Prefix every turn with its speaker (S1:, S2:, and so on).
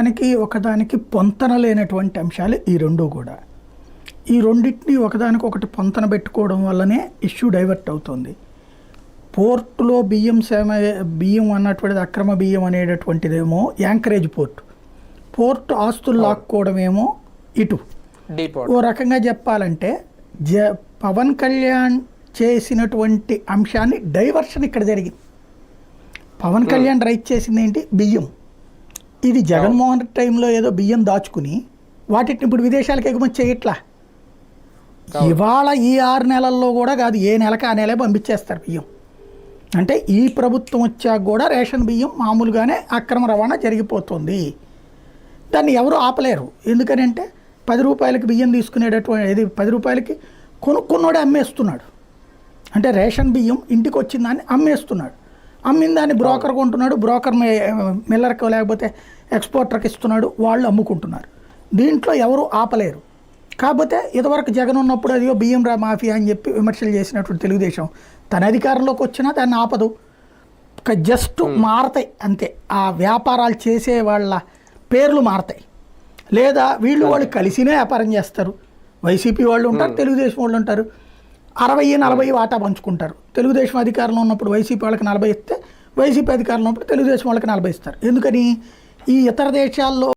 S1: ఒకదానికి ఒకదానికి పొంతన లేనటువంటి అంశాలు ఈ రెండు కూడా. ఈ రెండింటిని ఒకదానికి ఒకటి పొంతన పెట్టుకోవడం వల్లనే ఇష్యూ డైవర్ట్ అవుతుంది. పోర్టులో బియ్యం సేమ బియ్యం అన్నటువంటిది అక్రమ బియ్యం అనేటటువంటిదేమో యాంకరేజ్ పోర్ట్. పోర్ట్ ఆస్తులు లాక్కోవడమేమో ఇటు. ఓ రకంగా చెప్పాలంటే జ పవన్ కళ్యాణ్ చేసినటువంటి అంశాన్ని డైవర్షన్ ఇక్కడ జరిగింది. పవన్ కళ్యాణ్ రైట్ చేసింది ఏంటి బియ్యం. ఇది జగన్మోహన్ రెడ్డి టైంలో ఏదో బియ్యం దాచుకుని వాటిని ఇప్పుడు విదేశాలకు ఎగుమతి చేయట్లా? ఇవాళ ఈ ఆరు నెలల్లో కూడా కాదు ఏ నెలకి ఆ నెలే పంపించేస్తారు బియ్యం. అంటే ఈ ప్రభుత్వం వచ్చాక కూడా రేషన్ బియ్యం మామూలుగానే అక్రమ రవాణా జరిగిపోతుంది. దాన్ని ఎవరు ఆపలేరు. ఎందుకని అంటే పది రూపాయలకి బియ్యం తీసుకునేటటువంటి ఇది పది రూపాయలకి కొనుక్కున్నోడే అమ్మేస్తున్నాడు. అంటే రేషన్ బియ్యం ఇంటికి వచ్చిన దాన్ని అమ్మేస్తున్నాడు. అమ్మిన దాన్ని బ్రోకర్ కొంటున్నాడు బ్రోకర్ మిల్లర్కి లేకపోతే ఎక్స్పోర్టర్కి ఇస్తున్నాడు వాళ్ళు అమ్ముకుంటున్నారు. దీంట్లో ఎవరు ఆపలేరు. కాకపోతే ఇదివరకు జగన్ ఉన్నప్పుడు అదిగో బియ్యం రా మాఫియా అని చెప్పి విమర్శలు చేసినటువంటి తెలుగుదేశం తన అధికారంలోకి వచ్చినా దాన్ని ఆపదు. జస్ట్ మారతాయి అంతే. ఆ వ్యాపారాలు చేసే వాళ్ళ పేర్లు మారతాయి. లేదా వీళ్ళు వాళ్ళు కలిసినే వ్యాపారం చేస్తారు. వైసీపీ వాళ్ళు ఉంటారు తెలుగుదేశం వాళ్ళు ఉంటారు. అరవై నలభై వాటా పంచుకుంటారు. తెలుగుదేశం అధికారంలో ఉన్నప్పుడు వైసీపీ వాళ్ళకి నలభై ఇస్తే వైసీపీ అధికారంలో ఉన్నప్పుడు తెలుగుదేశం వాళ్ళకి నలభై ఇస్తారు. ఎందుకని? ఈ ఇతర దేశాల్లో